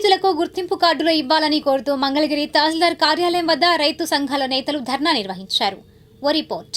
గుర్తింపు కార్డులు ఇవ్వాలని కోరుతూ మంగళగిరి తహసీల్దార్ కార్యాలయం వద్ద రైతు సంఘాల నేతలు ధర్నా నిర్వహించారు. ఓ రిపోర్ట్.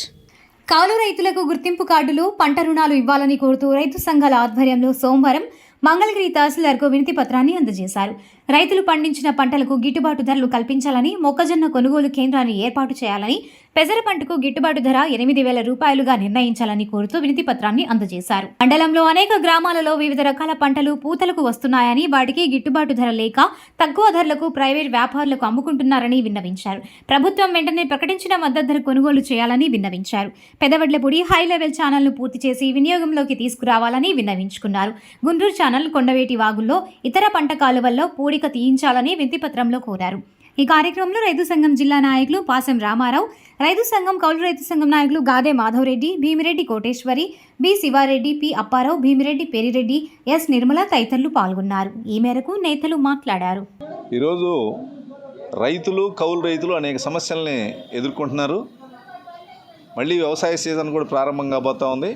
కౌలు రైతులకు గుర్తింపు కార్డులు పంట రుణాలు ఇవ్వాలని కోరుతూ రైతు సంఘాల ఆధ్వర్యంలో సోమవారం మంగళగిరి తహసీల్దార్కు వినతి పత్రాన్ని అందజేశారు. రైతులు పండించిన పంటలకు గిట్టుబాటు ధరలు కల్పించాలని మొక్కజొన్న కొనుగోలు కేంద్రాన్ని ఏర్పాటు చేయాలని పెసర పంటకు గిట్టుబాటు ధర ఎనిమిది వేల రూపాయలుగా నిర్ణయించాలని కోరుతూ వినతి పత్రాన్ని అందజేశారు. మండలంలో అనేక గ్రామాలలో వివిధ రకాల పంటలు పూతలకు వస్తున్నాయని వాటికి గిట్టుబాటు ధర లేక తక్కువ ధరలకు ప్రైవేట్ వ్యాపారులకు అమ్ముకుంటున్నారని విన్నవించారు. ప్రభుత్వం వెంటనే ప్రకటించిన మద్దతు ధర కొనుగోలు చేయాలని విన్నవించారు. పెదవడ్లపూడి హై లెవెల్ ఛానల్ను పూర్తి చేసి వినియోగంలోకి తీసుకురావాలని విన్నవించుకున్నారు. గుంటూరు ఛానల్ కొండవేటి వాగుల్లో ఇతర పంట కాలువల్లో పూడి పూడిక తీయించాలని వింతిపత్రంలో కోరారు. ఈ కార్యక్రమంలో రైతు సంఘం జిల్లా నాయకులు పాసం రామారావు రైతు సంఘం కౌలు రైతు సంఘం నాయకులు Gade Madhavareddy Bhimireddy Koteswari B Sivareddy P Apparao Bhimireddy Perireddy S Nirmala తదితరులు పాల్గొన్నారు. ఈ మేరకు నేతలు మాట్లాడారు. ఈరోజు రైతులు కౌలు రైతులు అనేక సమస్యల్ని ఎదుర్కొంటున్నారు. మళ్ళీ వ్యవసాయ సీజన్ కూడా ప్రారంభం కాబోతా ఉంది.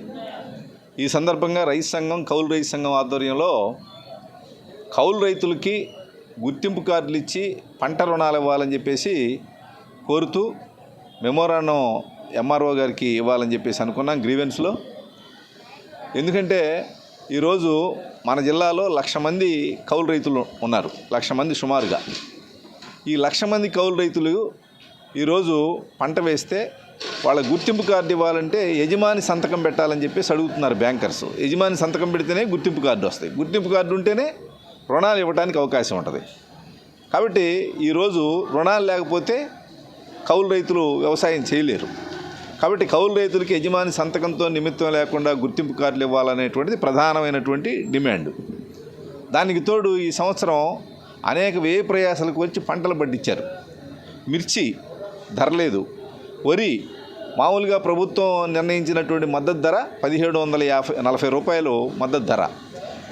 ఈ సందర్భంగా రైతు సంఘం కౌలు రైతు సంఘం ఆధ్వర్యంలో కౌలు రైతులకి గుర్తింపు కార్డులు ఇచ్చి పంట రుణాలు ఇవ్వాలని చెప్పేసి కోరుతూ మెమోరాండం ఎంఆర్ఓ గారికి ఇవ్వాలని చెప్పేసి అనుకున్నాం గ్రీవెన్స్లో. ఎందుకంటే ఈరోజు మన జిల్లాలో లక్ష మంది కౌలు రైతులు ఉన్నారు. లక్ష మంది సుమారుగా. ఈ లక్ష మంది కౌలు రైతులు ఈరోజు పంట వేస్తే వాళ్ళ గుర్తింపు కార్డు ఇవ్వాలంటే యజమాని సంతకం పెట్టాలని చెప్పేసి అడుగుతున్నారు బ్యాంకర్స్. యజమాని సంతకం పెడితేనే గుర్తింపు కార్డు వస్తాయి. గుర్తింపు కార్డు ఉంటేనే రుణాలు ఇవ్వడానికి అవకాశం ఉంటుంది. కాబట్టి ఈరోజు రుణాలు లేకపోతే కౌలు రైతులు వ్యవసాయం చేయలేరు. కాబట్టి కౌలు రైతులకి యజమాని సంతకంతో నిమిత్తం లేకుండా గుర్తింపు కార్డులు ఇవ్వాలనేటువంటిది ప్రధానమైనటువంటి డిమాండ్. దానికి తోడు ఈ సంవత్సరం అనేక వ్యయ ప్రయాసాలకు వచ్చి పంటలు పండించారు మిర్చి ధర లేదు. వరి మామూలుగా ప్రభుత్వం నిర్ణయించినటువంటి మద్దతు ధర పదిహేడు వందల యాభై నలభై రూపాయలు మద్దతు ధర.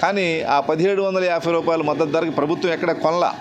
కానీ ఆ పదిహేడు వందల యాభై రూపాయల మద్దతు ధరకి ప్రభుత్వం ఎక్కడ కొనలా.